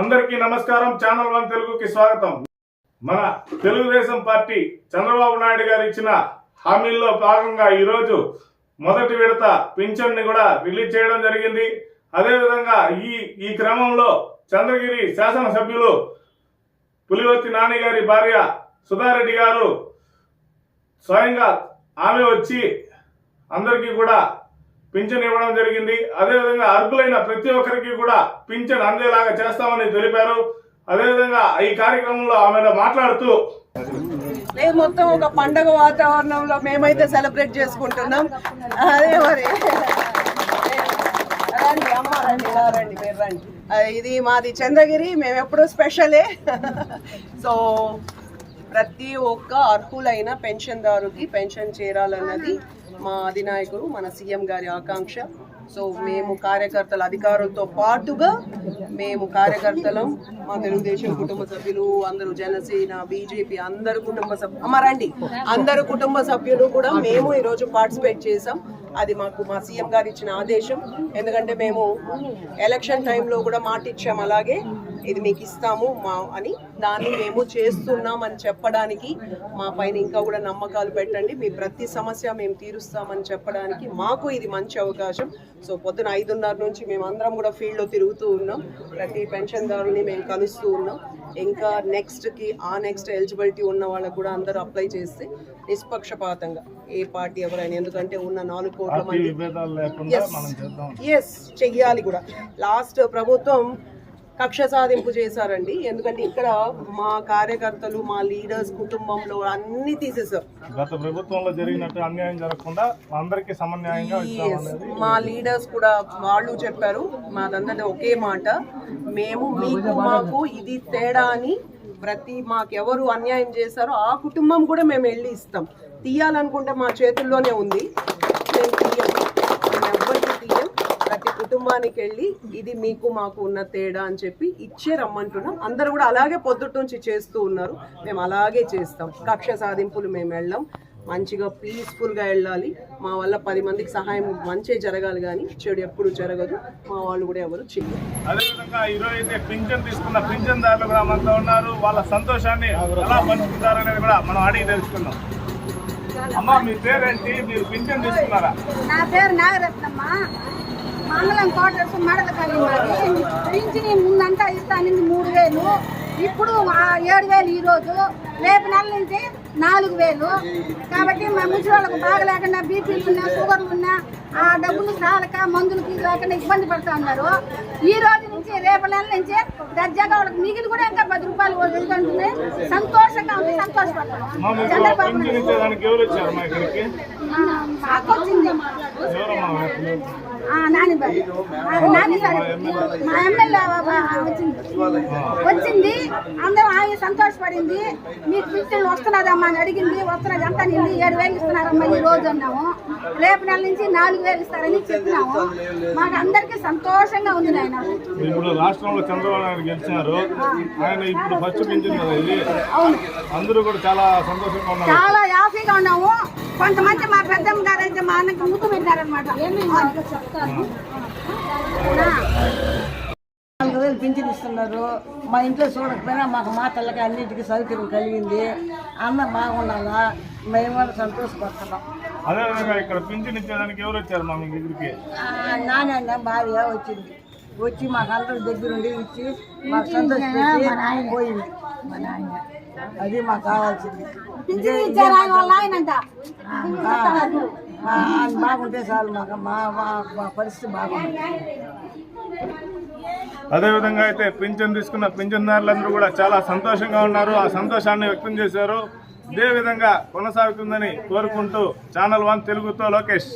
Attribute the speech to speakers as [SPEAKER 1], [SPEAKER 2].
[SPEAKER 1] అందరికీ నమస్కారం. Channel one తెలుగుకి స్వాగతం. మన తెలుగుదేశం పార్టీ చంద్రబాబు నాయుడు గారు ఇచ్చిన హామీల్లో భాగంగా ఈరోజు మొదటి విడత పింఛన్ని కూడా రిలీజ్ చేయడం జరిగింది. అదేవిధంగా ఈ ఈ క్రమంలో చంద్రగిరి శాసనసభ్యులు పులివర్తి నాని గారి భార్య సుధారెడ్డి గారు స్వయంగా ఆమె వచ్చి అందరికీ కూడా పింఛన్ ఇవ్వడం జరిగింది. అదేవిధంగా అర్హులైన ప్రతి ఒక్కరికి కూడా పింఛన్ అందేలాగా చేస్తామని తెలిపారు. అదేవిధంగా ఈ కార్యక్రమంలో ఆమె మాట్లాడుతూ
[SPEAKER 2] లేదు మొత్తం ఒక పండగ వాతావరణంలో మేమైతే సెలబ్రేట్ చేసుకుంటున్నాం. అదే మరి. రండి అమ్మ రండి రండి మీరు రండి. ఇది మాది చంద్రగిరి మేము ఎప్పుడూ స్పెషలే. సో ప్రతి ఒక్క అర్హులైన పెన్షన్దారుకి పెన్షన్ చేరాలన్నది మా అధినాయకుడు మన సీఎం గారి ఆకాంక్ష. సో మేము కార్యకర్తల అధికారులతో పాటుగా మేము కార్యకర్తలం మా తెలుగుదేశం కుటుంబ సభ్యులు అందరూ జనసేన బీజేపీ అందరు కుటుంబ సభ్యులు అమ్మ రండి. అందరు కుటుంబ సభ్యులు కూడా మేము ఈరోజు పార్టిసిపేట్ చేసాం అది మాకు మా సీఎం గారు ఇచ్చిన ఆదేశం. ఎందుకంటే మేము ఎలక్షన్ టైంలో కూడా మాట ఇచ్చాం అలాగే. ఇది మీకు ఇస్తాము మా అని దాన్ని మేము చేస్తున్నాం అని చెప్పడానికి మా పైన ఇంకా కూడా నమ్మకాలు పెట్టండి. మీ ప్రతి సమస్య మేము తీరుస్తామని చెప్పడానికి మాకు ఇది మంచి అవకాశం. సో పొద్దున ఐదున్నర నుంచి మేము అందరం కూడా ఫీల్డ్లో తిరుగుతూ ఉన్నాం. ప్రతి పెన్షన్దారుని మేము కలుస్తూ ఉన్నాం. ఇంకా నెక్స్ట్కి ఆ నెక్స్ట్ ఎలిజిబిలిటీ ఉన్న వాళ్ళకు కూడా అందరూ అప్లై చేస్తే నిష్పక్షపాతంగా ఏ పార్టీ ఎవరైనా ఎందుకంటే ఉన్న నాలుగు కోట్ల మంది ఎస్ చెయ్యాలి కూడా. లాస్ట్ ప్రభుత్వం కక్ష సాధింపు చేశారండి. ఎందుకంటే ఇక్కడ మా కార్యకర్తలు మా లీడర్స్ కుటుంబంలో అన్ని తీసేశారు.
[SPEAKER 1] గత ప్రభుత్వంలో జరిగినట్టు అన్యాయం జరగకుండా అందరికీ సమన్యాయంగా
[SPEAKER 2] మా లీడర్స్ కూడా వాళ్ళు చెప్పారు. మాదందరి ఒకే మాట. మేము మీకు మాకు ఇది తేడా అని ప్రతి మాకెవరు అన్యాయం చేశారో ఆ కుటుంబం కూడా మేము వెళ్ళి ఇస్తాం. తీయాలనుకుంటే మా చేతుల్లోనే ఉంది మేము తీయం మేము ఎవ్వరికి తీయం ప్రతి కుటుంబానికి వెళ్ళి ఇది మీకు మాకు ఉన్న తేడా అని చెప్పి ఇచ్చే రమ్మంటున్నాం. అందరూ కూడా అలాగే పొద్దుటి నుంచి చేస్తూ ఉన్నారు. మేము అలాగే చేస్తాం. కక్ష సాధింపులు మేము వెళ్ళాం. మంచిగా పీస్ఫుల్గా వెళ్ళాలి. మా వల్ల పది మందికి సహాయం మంచి జరగాలి కానీ చెడు ఎప్పుడు జరగదు. మా వాళ్ళు కూడా ఎవరు చేయరు
[SPEAKER 1] అదేవిధంగా ఈరోజు అయితే పింఛన్ తీసుకున్న పింఛన్దారులు కూడా మనతో ఉన్నారు. వాళ్ళ సంతోషాన్ని ఎలా పంచుకుంటారనేది కూడా మనం అడిగి తెలుసుకుందాం. అమ్మా మీ పేరేంటి? మీరు పింఛన్ తీసుకున్నారా?
[SPEAKER 3] నా పేరు నాగరత్నమ్మ. మంగళం క్వార్టర్స్ మడల కలిగి పింఛని ముందంతా ఇస్తానింది మూడు వేలు. ఇప్పుడు ఏడు వేలు ఈరోజు రేపు నెల నుంచి నాలుగు వేలు. కాబట్టి మా ముసలి వాళ్ళకు బాగా లేకుండా బీపీలు ఉన్నా షుగర్లు ఉన్నా ఆ డబ్బులు చాలక మందులకి లేకుండా ఇబ్బంది పడుతూ ఉన్నారు. ఈ రోజు నుంచి రేపు నెల నుంచి దర్జాగా వాళ్ళకి మిగిలి కూడా ఇంకా పది రూపాయలు వెళ్తుంటుంది సంతోషంగా ఉంది సంతోషపడతాం. చంద్రబాబు నాయుడు వచ్చింది. నాని బాబు. ఆ, నాని సార్. మా ఎమ్మెల్యే వచ్చింది. వచ్చింది. అందరూ ఆమె సంతోషపడింది. మీకు పింఛన్లు వస్తున్నదమ్మా అని అడిగింది. వస్తున్నది ఎంత నింది ఏడు వేలు ఇస్తున్నారమ్మా ఈ రోజు అన్నాము. రేపు నెల నుంచి నాలుగు వేలు ఇస్తారని చెప్పినాము. మాకు అందరికీ సంతోషంగా ఉంది నాయన.
[SPEAKER 1] ఇప్పుడు రాష్ట్రంలో చంద్రబాబు నాయుడు గెలిచినారు. ఆయన ఇప్పుడు ఫస్ట్ పింఛన్ కదా ఇది. అందరూ కూడా చాలా సంతోషంగా ఉన్నారు.
[SPEAKER 3] చాలా హ్యాపీగా ఉన్నాము. కొంతమంది మా పెద్దమ్మ గారు అయితే మా అన్నకి ముక్కు పెట్టారనమాట
[SPEAKER 4] నాలుగు వేలు పింఛన్ ఇస్తున్నారు. మా ఇంట్లో చూడకపోయినా మాకు మా తల్లకి అన్నిటికీ సౌకర్యం కలిగింది. అన్న బాగుండాలా మేము కూడా సంతోషపడుతున్నాం.
[SPEAKER 1] అదేవిధంగా ఇక్కడ పింఛన్ ఇచ్చేదానికి ఎవరు వచ్చారు మా మీ దగ్గరికి?
[SPEAKER 4] ఆ, నాన్న భార్య వచ్చింది. వచ్చి మాకు అందరి దగ్గరుండి ఇచ్చి మాకు సంతోషపెట్టి పోయింది. అది మాకు కావాల్సింది. బాగుంటే చాలు మాకు మా పరిస్థితి బాగుంది.
[SPEAKER 1] అదేవిధంగా అయితే పింఛన్ తీసుకున్న పింఛన్దారులందరూ కూడా చాలా సంతోషంగా ఉన్నారు. ఆ సంతోషాన్ని వ్యక్తం చేశారు. ఇదే విధంగా కొనసాగుతుందని కోరుకుంటూ ఛానల్ వన్ తెలుగుతో లోకేష్.